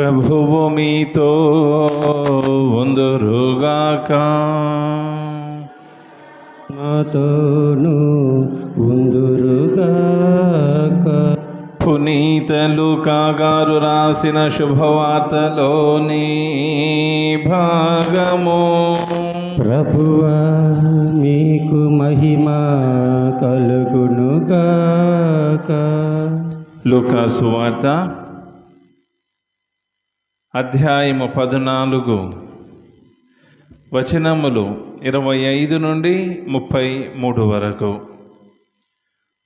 ప్రభువు మీతో ఉందురుగాక. నాతోను ఉందురుగాక. పునీతలు కాగారు రాసిన శుభవార్తలోని భాగము. ప్రభువా మీకు మహిమ కలుగునుగాక. లూకాసు వార్త అధ్యాయము పద్నాలుగు. వచనములు ఇరవై ఐదు నుండి ముప్పై మూడు వరకు.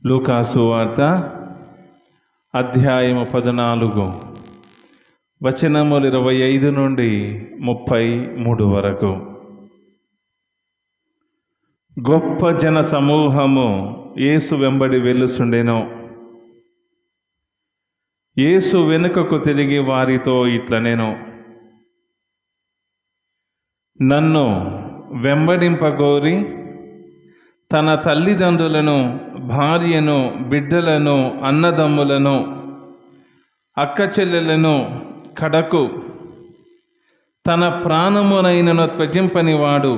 లూకాసు వార్త అధ్యాయము పద్నాలుగు. వచనములు ఇరవై ఐదు నుండి ముప్పై మూడు వరకు. గొప్ప జన సమూహము యేసు వెంబడి వెళ్ళుచుండెను. యేసు వెనుకకు తిరిగి వారితో ఇట్ల నేను నన్ను వెంబడింపగోరి తన తల్లిదండ్రులను భార్యను బిడ్డలను అన్నదమ్ములను అక్క చెల్లెలను కడకు. తన ప్రాణమునైనను త్వజింపనివాడు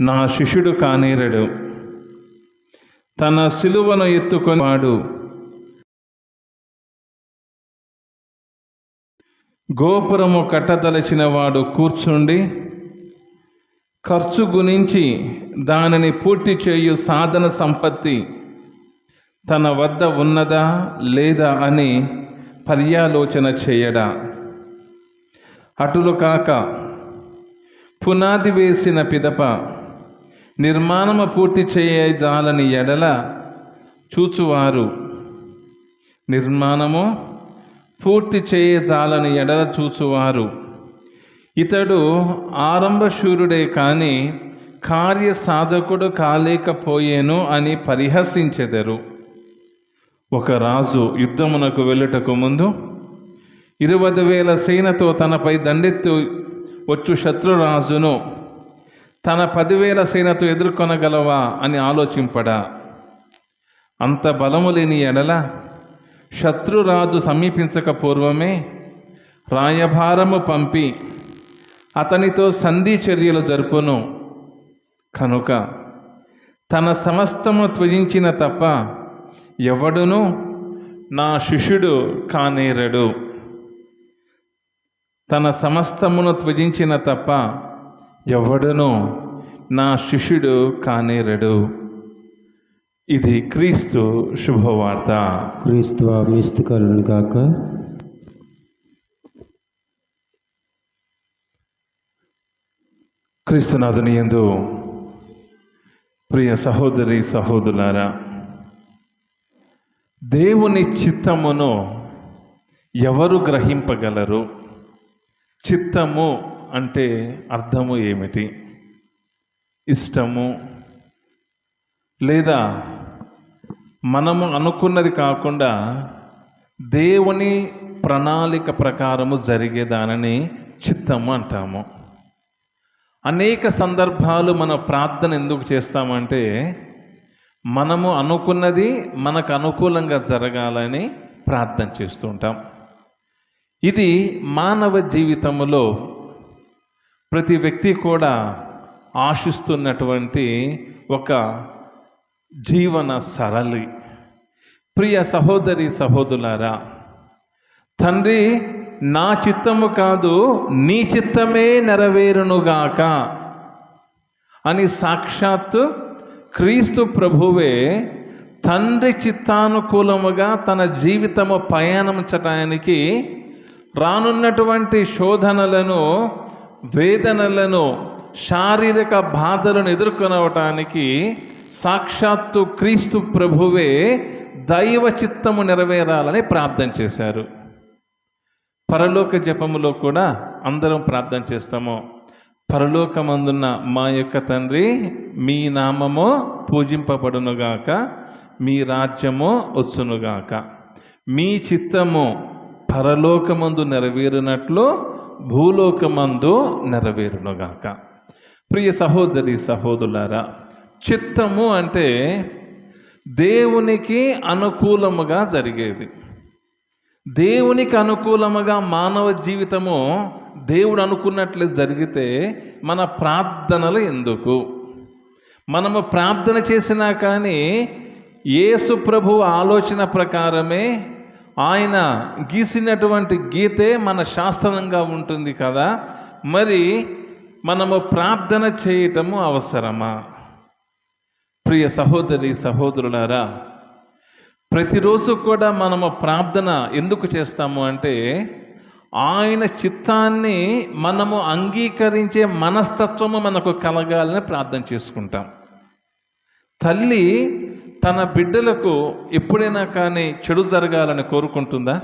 నా శిష్యుడు కానేరడు. తన సిలువను ఎత్తుకొని వాడు గోపురము కట్టదలచిన వాడు కూర్చుండి ఖర్చు గురించి దానిని పూర్తి చేయు సాధన సంపత్తి తన వద్ద ఉన్నదా లేదా అని పర్యాలోచన చేయడా? అటులు కాక పునాది వేసిన పిదప నిర్మాణము పూర్తి చేయజాలని ఎడల చూచువారు నిర్మాణము పూర్తి చేయజాలని ఎడల చూచువారు. ఇతడు ఆరంభశూరుడే కానీ కార్య సాధకుడు కాలేకపోయేను అని పరిహసించెదరు. ఒక రాజు యుద్ధమునకు వెళ్ళుటకు ముందు ఇరవై వేల సేనతో తనపై దండెత్తు వచ్చు శత్రురాజును తన పదివేల సేనతో ఎదుర్కొనగలవా అని ఆలోచింపడా. అంత బలము లేని ఎడల శత్రురాజు సమీపించక పూర్వమే రాయభారము పంపి అతనితో సంధి చర్యలు జరుపును. కనుక తన సమస్తము త్వజించిన తప్ప ఎవడును నా శిష్యుడు కానేరడు. తన సమస్తమును త్వజించిన తప్ప ఎవడును నా శిష్యుడు కానేరడు. ఇది క్రీస్తు శుభవార్త. క్రీస్తు మీస్తు కలుగును గాక. క్రీస్తునాథుని యందు ప్రియ సహోదరి సహోదరులారా దేవుని చిత్తమును ఎవరు గ్రహింపగలరు? చిత్తము అంటే అర్థము ఏమిటి? ఇష్టము లేదా మనము అనుకున్నది కాకుండా దేవుని ప్రణాళిక ప్రకారము జరిగేదానని చిత్తము అంటాము. అనేక సందర్భాలు మన ప్రార్థన ఎందుకు చేస్తామంటే మనము అనుకున్నది మనకు అనుకూలంగా జరగాలని ప్రార్థన చేస్తూ ఉంటాం. ఇది మానవ జీవితంలో ప్రతి వ్యక్తి కూడా ఆశిస్తున్నటువంటి ఒక జీవన సరళి. ప్రియ సహోదరి సహోదరులారా తండ్రి నా చిత్తము కాదు నీ చిత్తమే నెరవేరునుగాక అని సాక్షాత్తు క్రీస్తు ప్రభువే తండ్రి చిత్తానుకూలముగా తన జీవితము పయనించటానికి రానున్నటువంటి శోధనలను వేదనలను శారీరక బాధలను ఎదుర్కొనవటానికి సాక్షాత్తు క్రీస్తు ప్రభువే దైవ చిత్తము నెరవేరాలని ప్రార్థన చేశారు. పరలోక జపములో కూడా అందరం ప్రార్థన చేస్తాము. పరలోకమందున్న మా యొక్క తండ్రి మీ నామము పూజింపబడునుగాక మీ రాజ్యము వచ్చునుగాక. మీ చిత్తము పరలోకమందు నెరవేరినట్లు భూలోకమందు నెరవేరునుగాక. ప్రియ సహోదరి సహోదరులారా చిత్తము అంటే దేవునికి అనుకూలముగా జరిగేది. దేవునికి అనుకూలముగా మానవ జీవితము దేవుడు అనుకున్నట్లు జరిగితే మన ప్రార్థనలు ఎందుకు? మనము ప్రార్థన చేసినా కానీ యేసు ప్రభు ఆలోచన ప్రకారమే ఆయన గీసినటువంటి గీతే మన శాస్త్రంగా ఉంటుంది కదా. మరి మనము ప్రార్థన చేయటము అవసరమా? ప్రియ సహోదరి సహోదరులారా ప్రతిరోజు కూడా మనము ప్రార్థన ఎందుకు చేస్తాము అంటే ఆయన చిత్తాన్ని మనము అంగీకరించే మనస్తత్వము మనకు కలగాలని ప్రార్థన చేసుకుంటాం. తల్లి తన బిడ్డలకు ఎప్పుడైనా కానీ చెడు జరగాలని కోరుకుంటుందా?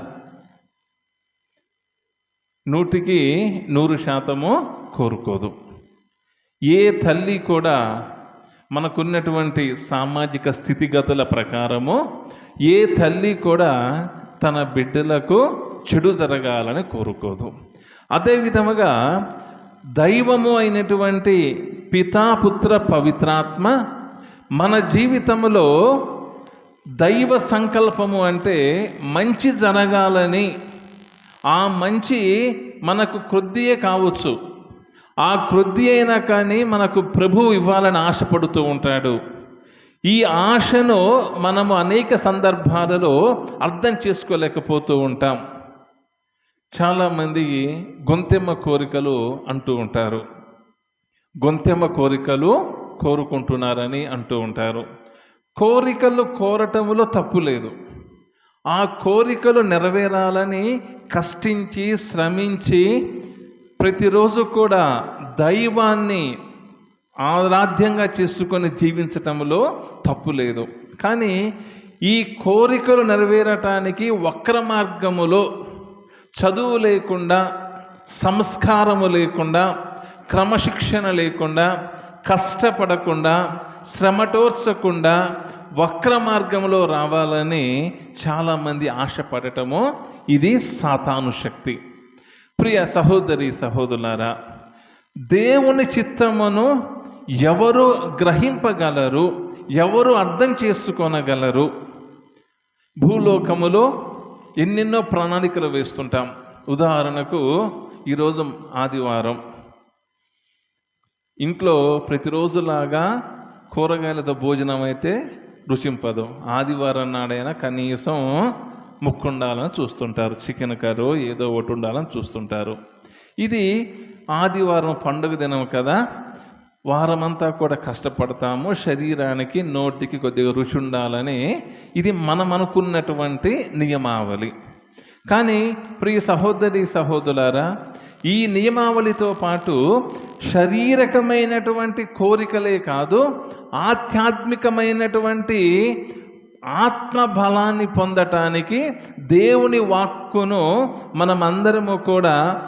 నూటికి నూరు శాతము కోరుకోదు. ఏ తల్లి కూడా మనకున్నటువంటి సామాజిక స్థితిగతుల ప్రకారము ఏ తల్లి కూడా తన బిడ్డలకు చెడు జరగాలని కోరుకోదు. అదే విధముగా దైవము అయినటువంటి పితాపుత్ర పవిత్రాత్మ మన జీవితంలో దైవ సంకల్పము అంటే మంచి జరగాలని ఆ మంచి మనకు కొద్దియే కావచ్చు. ఆ కృద్ధి అయినా కానీ మనకు ప్రభువు ఇవ్వాలని ఆశపడుతూ ఉంటాడు. ఈ ఆశను మనము అనేక సందర్భాలలో అర్థం చేసుకోలేకపోతూ ఉంటాం. చాలామంది గొంతెమ్మ కోరికలు అంటూ ఉంటారు. గొంతెమ్మ కోరికలు కోరుకుంటున్నారని అంటూ ఉంటారు. కోరికలు కోరటంలో తప్పు లేదు. ఆ కోరికలు నెరవేరాలని కష్టించి శ్రమించి ప్రతిరోజు కూడా దైవాన్ని ఆరాధ్యంగా చేసుకొని జీవించటంలో తప్పు లేదు. కానీ ఈ కోరికలు నెరవేరటానికి వక్ర మార్గములో చదువు లేకుండా సంస్కారము లేకుండా క్రమశిక్షణ లేకుండా కష్టపడకుండా శ్రమటోర్చకుండా వక్ర మార్గంలో రావాలని చాలామంది ఆశపడటము ఇది సాతాను శక్తి. ప్రియ సహోదరి సహోదరులారా దేవుని చిత్తమును ఎవరు గ్రహింపగలరు ఎవరు అర్థం చేసుకోనగలరు? భూలోకములో ఎన్నెన్నో ప్రణాళికలు వేస్తుంటాం. ఉదాహరణకు ఈరోజు ఆదివారం ఇంట్లో ప్రతిరోజులాగా కూరగాయలతో భోజనం అయితే రుచింపదు. ఆదివారం నాడైనా కనీసం ముక్కు ఉండాలని చూస్తుంటారు. చికెన్ కర్రో ఏదో ఒకటి ఉండాలని చూస్తుంటారు. ఇది ఆదివారం పండుగ దినం కదా. వారమంతా కూడా కష్టపడతాము. శరీరానికి నోటికి కొద్దిగా రుచి ఉండాలని ఇది మనం అనుకున్నటువంటి నియమావళి. కానీ ప్రియ సహోదరి సహోదరులారా ఈ నియమావళితో పాటు శారీరకమైనటువంటి కోరికలే కాదు ఆధ్యాత్మికమైనటువంటి ఆత్మ బలాన్ని పొందటానికి దేవుని వాక్కును మనమందరము కూడా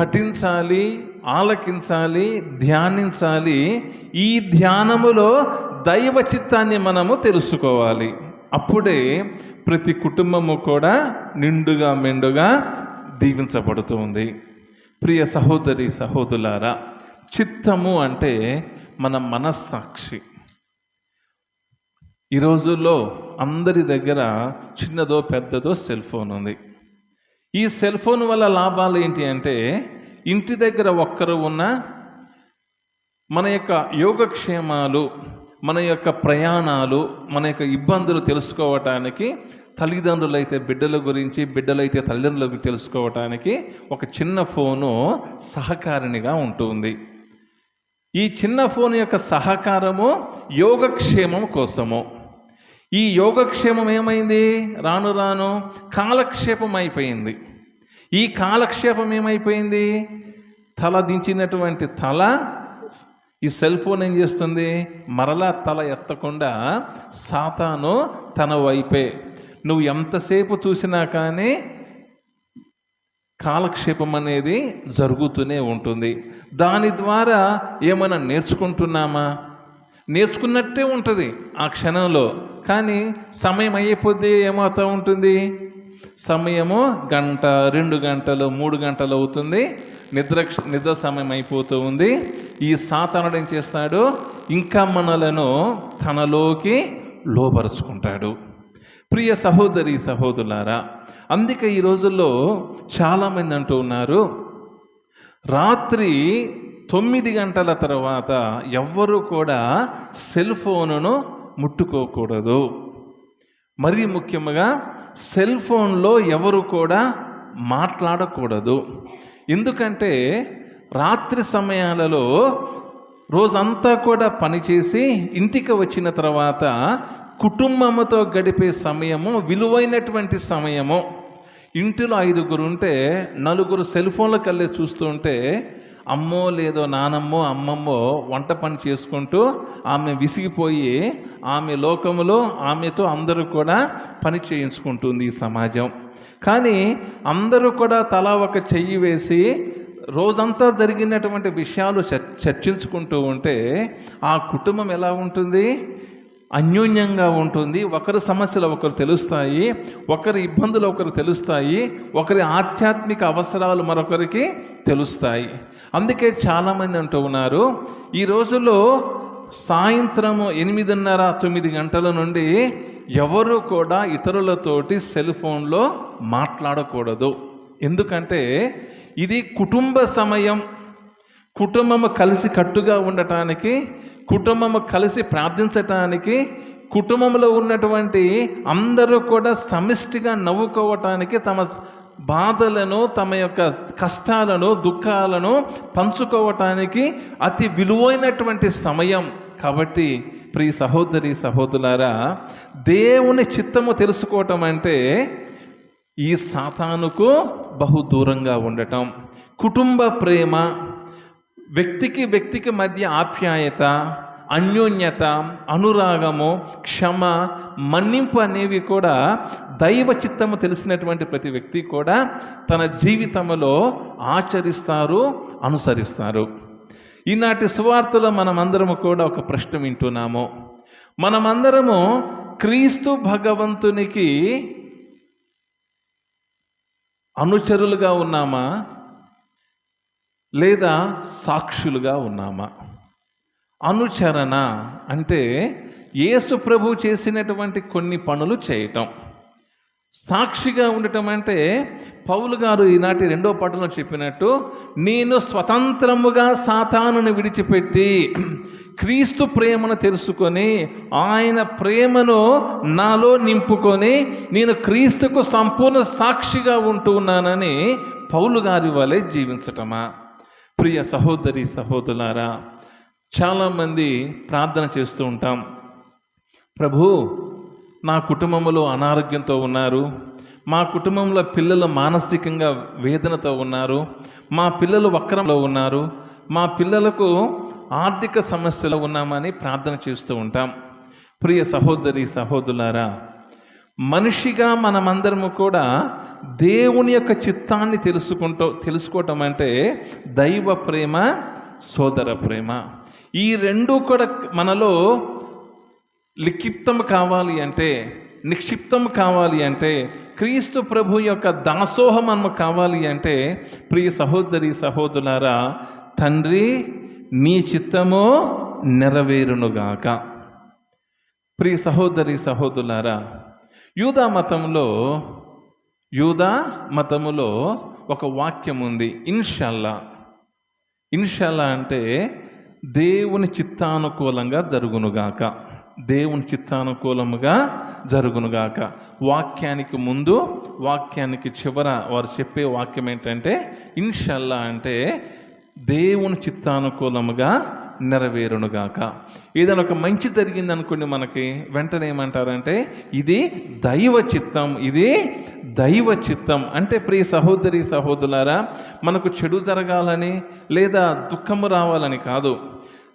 పఠించాలి ఆలకించాలి ధ్యానించాలి. ఈ ధ్యానములో దైవ చిత్తాన్ని మనము తెలుసుకోవాలి. అప్పుడే ప్రతి కుటుంబము కూడా నిండుగా మెండుగా దీవించబడుతుంది ప్రియ సహోదరి సహోదరులారా చిత్తము అంటే మన మనస్సాక్షి. ఈ రోజుల్లో అందరి దగ్గర చిన్నదో పెద్దదో సెల్ ఫోన్ ఉంది. ఈ సెల్ ఫోన్ వల్ల లాభాలు ఏంటి అంటే ఇంటి దగ్గర ఒక్కరు ఉన్న మన యొక్క యోగక్షేమాలు మన యొక్క ప్రయాణాలు మన యొక్క ఇబ్బందులు తెలుసుకోవటానికి తల్లిదండ్రులు అయితే బిడ్డల గురించి బిడ్డలైతే తల్లిదండ్రుల గురించి తెలుసుకోవటానికి ఒక చిన్న ఫోను సహకారిణిగా ఉంటుంది. ఈ చిన్న ఫోన్ యొక్క సహకారము యోగక్షేమం కోసము. ఈ యోగక్షేమం ఏమైంది? రాను రాను కాలక్షేపం అయిపోయింది ఈ కాలక్షేపం ఏమైపోయింది తల దించినటువంటి తల ఈ సెల్ ఫోన్ ఏం చేస్తుంది? మరలా తల ఎత్తకుండా సాతాను తన వైపే. నువ్వు ఎంతసేపు చూసినా కానీ కాలక్షేపం అనేది జరుగుతూనే ఉంటుంది. దాని ద్వారా ఏమైనా నేర్చుకుంటున్నామా? నేర్చుకున్నట్టే ఉంటుంది ఆ క్షణంలో. కానీ సమయం అయిపోతే ఏమవుతూ ఉంటుంది? సమయము గంట రెండు గంటలు మూడు గంటలు అవుతుంది. నిద్ర నిద్ర సమయం అయిపోతూ ఉంది. ఈ సాతానుడు ఏం చేస్తాడు? ఇంకా మనలను తనలోకి లోపరుచుకుంటాడు. ప్రియ సహోదరి సహోదరులారా అందుకే ఈ రోజుల్లో చాలామంది అంటూ ఉన్నారు రాత్రి తొమ్మిది గంటల తర్వాత ఎవ్వరూ కూడా సెల్ ఫోనును ముట్టుకోకూడదు. మరీ ముఖ్యంగా సెల్ ఫోన్లో ఎవరు కూడా మాట్లాడకూడదు. ఎందుకంటే రాత్రి సమయాలలో రోజంతా కూడా పనిచేసి ఇంటికి వచ్చిన తర్వాత కుటుంబంతో గడిపే సమయము విలువైనటువంటి సమయము. ఇంటిలో ఐదుగురు ఉంటే నలుగురు సెల్ ఫోన్ల కల్లే చూస్తుంటే అమ్మో లేదో నానమ్మో అమ్మమ్మో వంట పని చేసుకుంటూ ఆమె విసిగిపోయి ఆమె లోకములో ఆమెతో అందరూ కూడా పని చేయించుకుంటుంది ఈ సమాజం. కానీ అందరూ కూడా తలా ఒక చెయ్యి వేసి రోజంతా జరిగినటువంటి విషయాలు చర్ చర్చించుకుంటూ ఉంటే ఆ కుటుంబం ఎలా ఉంటుంది? అన్యోన్యంగా ఉంటుంది. ఒకరి సమస్యలు ఒకరు తెలుస్తాయి ఒకరి ఇబ్బందులు ఒకరు తెలుస్తాయి ఒకరి ఆధ్యాత్మిక అవసరాలు మరొకరికి తెలుస్తాయి. అందుకే చాలామంది అంటూ ఉన్నారు ఈ రోజుల్లో సాయంత్రము ఎనిమిదిన్నర తొమ్మిది గంటల నుండి ఎవరు కూడా ఇతరులతోటి సెల్ ఫోన్లో మాట్లాడకూడదు. ఎందుకంటే ఇది కుటుంబ సమయం. కుటుంబము కలిసి కట్టుగా ఉండటానికి కుటుంబము కలిసి ప్రార్థించటానికి కుటుంబంలో ఉన్నటువంటి అందరూ కూడా సమిష్టిగా నవ్వుకోవటానికి తమ బాధలను తమ యొక్క కష్టాలను దుఃఖాలను పంచుకోవటానికి అతి విలువైనటువంటి సమయం. కాబట్టి ప్రియ సహోదరి సహోదరులారా దేవుని చిత్తము తెలుసుకోవటం అంటే ఈ సాతానుకు బహు దూరంగా ఉండటం. కుటుంబ ప్రేమ వ్యక్తికి వ్యక్తికి మధ్య ఆప్యాయత అన్యోన్యత అనురాగము క్షమ మన్నింపు అనేవి కూడా దైవ చిత్తము తెలిసినటువంటి ప్రతి వ్యక్తి కూడా తన జీవితంలో ఆచరిస్తారు అనుసరిస్తారు. ఈనాటి సువార్తలో మనమందరము కూడా ఒక ప్రశ్న వింటున్నాము. మనమందరము క్రీస్తు భగవంతునికి అనుచరులుగా ఉన్నామా? లేదా సాక్షులుగా ఉన్నామా? అనుచరణ అంటే యేసు ప్రభు చేసినటువంటి కొన్ని పనులు చేయటం. సాక్షిగా ఉండటం అంటే పౌలు గారు ఈనాటి రెండో పాటలో చెప్పినట్టు నేను స్వతంత్రముగా సాతానును విడిచిపెట్టి క్రీస్తు ప్రేమను తెలుసుకొని ఆయన ప్రేమను నాలో నింపుకొని నేను క్రీస్తుకు సంపూర్ణ సాక్షిగా ఉంటూ ఉన్నానని పౌలు గారి వలె జీవించటమా? ప్రియ సహోదరి సహోదరులారా చాలామంది ప్రార్థన చేస్తూ ఉంటాం. ప్రభు నా కుటుంబంలో అనారోగ్యంతో ఉన్నారు. మా కుటుంబంలో పిల్లలు మానసికంగా వేదనతో ఉన్నారు. మా పిల్లలు వక్రంలో ఉన్నారు. మా పిల్లలకు ఆర్థిక సమస్యలు ఉన్నామని ప్రార్థన చేస్తూ ఉంటాం. ప్రియ సహోదరి సహోదరులారా మనిషిగా మనమందరము కూడా దేవుని యొక్క చిత్తాన్ని తెలుసుకుంటూ తెలుసుకోవటం అంటే దైవ ప్రేమ సోదర ప్రేమ. ఈ రెండు కూడా మనలో లిఖిప్తం కావాలి అంటే నిక్షిప్తం కావాలి అంటే క్రీస్తు ప్రభు యొక్క దాసోహం మనము కావాలి అంటే ప్రియ సహోదరి సహోదరులారా తండ్రి నీ చిత్తము నెరవేరునుగాక. ప్రియ సహోదరి సహోదరులారా యూదా మతంలో యూదా మతములో ఒక వాక్యం ఉంది ఇన్షల్లా. ఇన్షల్లా అంటే దేవుని చిత్తానుకూలంగా జరుగునుగాక. దేవుని చిత్తానుకూలముగా జరుగునుగాక. వాక్యానికి ముందు వాక్యానికి చివర వారు చెప్పే వాక్యం ఏంటంటే ఇన్షల్లా అంటే దేవుని చిత్తానుకూలముగా నెరవేరునుగాక. ఏదైనా ఒక మంచి జరిగింది అనుకోండి మనకి వెంటనే ఏమంటారంటే ఇది దైవ చిత్తం ఇది దైవ చిత్తం. అంటే ప్రియ సహోదరి సహోదరులారా మనకు చెడు జరగాలని లేదా దుఃఖము రావాలని కాదు.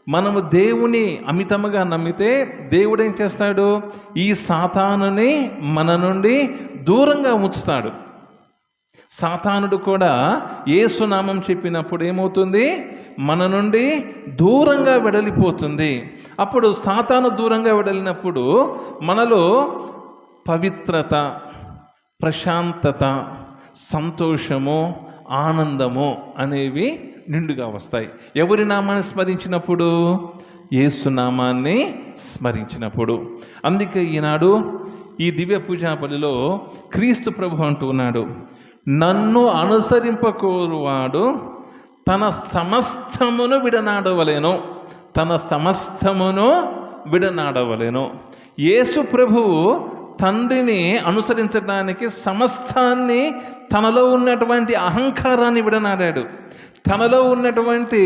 మనము దేవుని అమితముగా నమ్మితే దేవుడు ఏం చేస్తాడు? ఈ సాతానుని మన నుండి దూరంగా ఉంచుతాడు. సాతానుడు కూడా ఏసునామం చెప్పినప్పుడు ఏమవుతుంది? మన నుండి దూరంగా వెడలిపోతుంది. అప్పుడు సాతాను దూరంగా వెడలినప్పుడు మనలో పవిత్రత ప్రశాంతత సంతోషము ఆనందము అనేవి నిండుగా వస్తాయి. ఎవరి నామాన్ని స్మరించినప్పుడు? ఏసునామాన్ని స్మరించినప్పుడు. అందుకే ఈనాడు ఈ దివ్య పూజా బలిలో క్రీస్తు ప్రభు అంటూ ఉన్నాడు. నన్ను అనుసరింపకోరువాడు తన సమస్తమును విడనాడవలేను. తన సమస్తమును విడనాడవలేను. యేసు ప్రభువు తండ్రిని అనుసరించడానికి సమస్తాన్ని తనలో ఉన్నటువంటి అహంకారాన్ని విడనాడాడు. తనలో ఉన్నటువంటి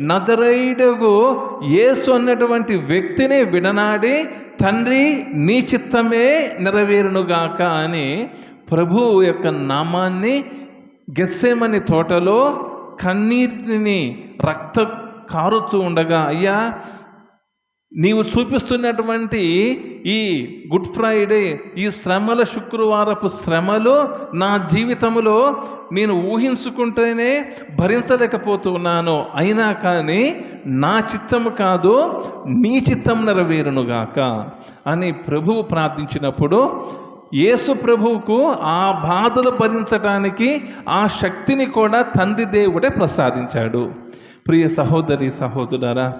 నజరైడగు యేసు అన్నటువంటి వ్యక్తిని విడనాడి తండ్రి నీ చిత్తమే నెరవేరునుగాక అని ప్రభువు యొక్క నామాన్ని గెస్సేమని తోటలో కన్నీటిని రక్త కారుతూ ఉండగా అయ్యా నీవు చూపిస్తున్నటువంటి ఈ గుడ్ ఫ్రైడే ఈ శ్రమల శుక్రవారపు శ్రమలు నా జీవితంలో నేను ఊహించుకుంటేనే భరించలేకపోతున్నాను అయినా కానీ నా చిత్తము కాదు నీ చిత్తం నెరవేరునుగాక అని ప్రభువు ప్రార్థించినప్పుడు యేసు ప్రభువుకు ఆ బాధలు భరించడానికి ఆ శక్తిని కూడా తండ్రి దేవుడే ప్రసాదించాడు. ప్రియ సహోదరి సహోదరులారా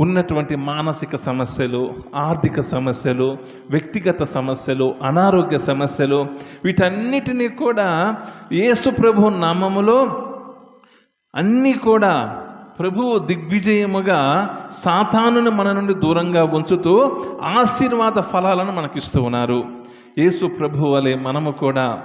ఉన్నటువంటి మానసిక సమస్యలు ఆర్థిక సమస్యలు వ్యక్తిగత సమస్యలు అనారోగ్య సమస్యలు వీటన్నిటినీ కూడా యేసు ప్రభు నామములో అన్నీ కూడా ప్రభువు దిగ్విజయముగా సాతానుని మన నుండి దూరంగా ఉంచుతూ ఆశీర్వాద ఫలాలను మనకిస్తూ ఉన్నారు. యేసు ప్రభు వలె మనము కూడా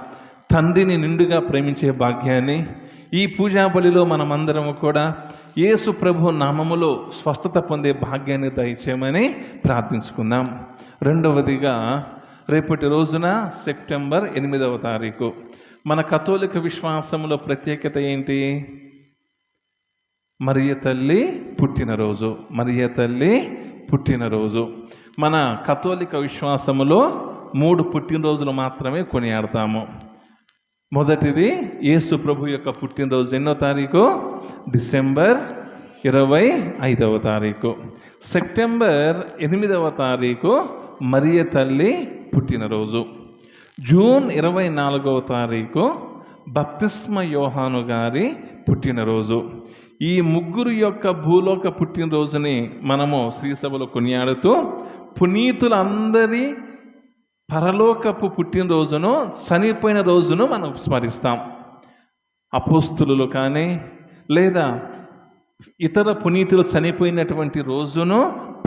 తండ్రిని నిండుగా ప్రేమించే భాగ్యాన్ని ఈ పూజా బలిలో మనమందరము కూడా యేసు ప్రభు నామములో స్వస్థత పొందే భాగ్యాన్ని దయచేయమని ప్రార్థించుకుందాం. రెండవదిగా రేపటి రోజున సెప్టెంబర్ ఎనిమిదవ తారీఖు. మన కథోలిక విశ్వాసంలో ప్రత్యేకత ఏంటి? మరియ తల్లి పుట్టినరోజు. మరియ తల్లి పుట్టినరోజు. మన కథోలిక విశ్వాసములో మూడు పుట్టినరోజులు మాత్రమే కొనియాడతాము. మొదటిది యేసు ప్రభు యొక్క పుట్టినరోజు ఎన్నో తారీఖు? డిసెంబర్ ఇరవై ఐదవ తారీఖు. సెప్టెంబర్ ఎనిమిదవ తారీఖు మరియ తల్లి పుట్టినరోజు. జూన్ ఇరవై నాలుగవ తారీఖు బప్తిస్మ యోహాను గారి పుట్టినరోజు. ఈ ముగ్గురు యొక్క భూలోక పుట్టినరోజుని మనము శ్రీసభలో కొనియాడుతూ పునీతులందరి పరలోకపు పుట్టినరోజును చనిపోయిన రోజును మనం స్మరిస్తాం. అపోస్తులు కానీ లేదా ఇతర పునీతులు చనిపోయినటువంటి రోజును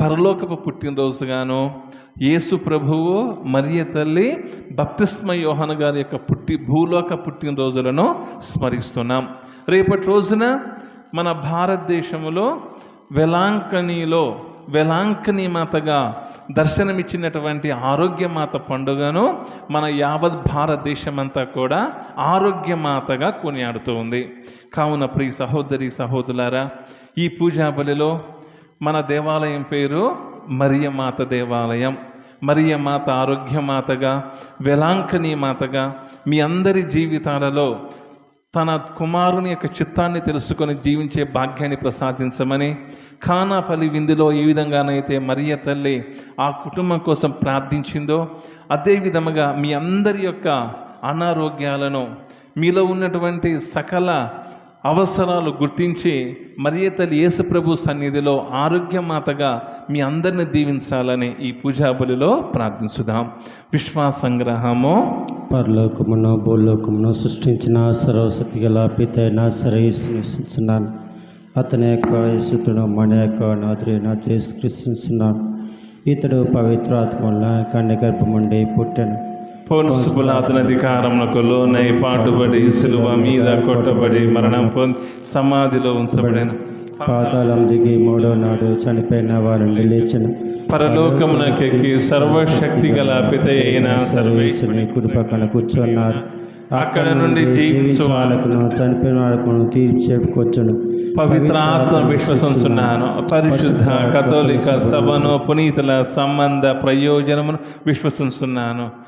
పరలోకపు పుట్టినరోజుగాను యేసు ప్రభువు మరియ తల్లి బప్తిస్మ యోహన గారి యొక్క పుట్టి భూలోక పుట్టినరోజులను స్మరిస్తున్నాం. రేపటి రోజున మన భారతదేశంలో వెలాంకనీలో వెలాంకణి మాతగా దర్శనమిచ్చినటువంటి ఆరోగ్యమాత పండుగను మన యావత్ భారతదేశమంతా కూడా ఆరోగ్యమాతగా కొనియాడుతూ ఉంది. కావున ప్రియ సహోదరి సహోదరులారా ఈ పూజా బలిలో మన దేవాలయం పేరు మరియమాత దేవాలయం. మరియమాత ఆరోగ్యమాతగా వెలాంకనీ మాతగా మీ అందరి జీవితాలలో తన కుమారుని యొక్క చిత్తాన్ని తెలుసుకొని జీవించే భాగ్యాన్ని ప్రసాదించమని ఖానాపల్లి విందులో ఏ విధంగానైతే మరియ తల్లి ఆ కుటుంబం కోసం ప్రార్థించిందో అదే విధముగా మీ అందరి యొక్క అనారోగ్యాలను మీలో ఉన్నటువంటి సకల అవసరాలు గుర్తించి మరియ తల్లి యేసుప్రభు సన్నిధిలో ఆరోగ్యమాతగా మీ అందరిని దీవించాలని ఈ పూజా బలిలో ప్రార్థించుదాం. విశ్వాసంగ్రహము. పరలోకమును భూలోకమును సృష్టించిన సర్వశక్తి గల పితైన సరేస్తున్నాను అతని యొక్క యేసుతుడు మన యొక్క నాదుడైన చేసి కృష్ణిస్తున్నాను ఇతడు పవిత్రాత్మల కన్య గర్భముండి పుట్టెను. పౌనసుపులాతన అధికారములకు లోనై పాటుబడి సిలువ మీద కొట్టబడి మరణం పొంది సమాధిలో ఉంచబడిన. పాతాళం దిగి మూడో నాడు చనిపోయిన వారిని లేచను. పరలోకమునకెక్కి సర్వశక్తి గల పిత అయిన సర్వేశ్వరుని సర్వేశ్వరుని కుడి పక్కన కూర్చున్నారు. అక్కడ నుండి జీవించు వాళ్ళకును చనిపోయిన వాళ్ళకును తీర్పు చెప్పుకొచ్చును పవిత్ర ఆత్మ విశ్వసించున్నాను. పరిశుద్ధ కథోలిక సభను పునీతుల సంబంధ ప్రయోజనమును విశ్వసించున్నాను.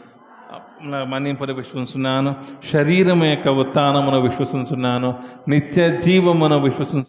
మన్నింపులు విశ్వసిస్తున్నాను శరీరం యొక్క ఉత్థానమును విశ్వసిస్తున్నాను నిత్య జీవమును విశ్వసి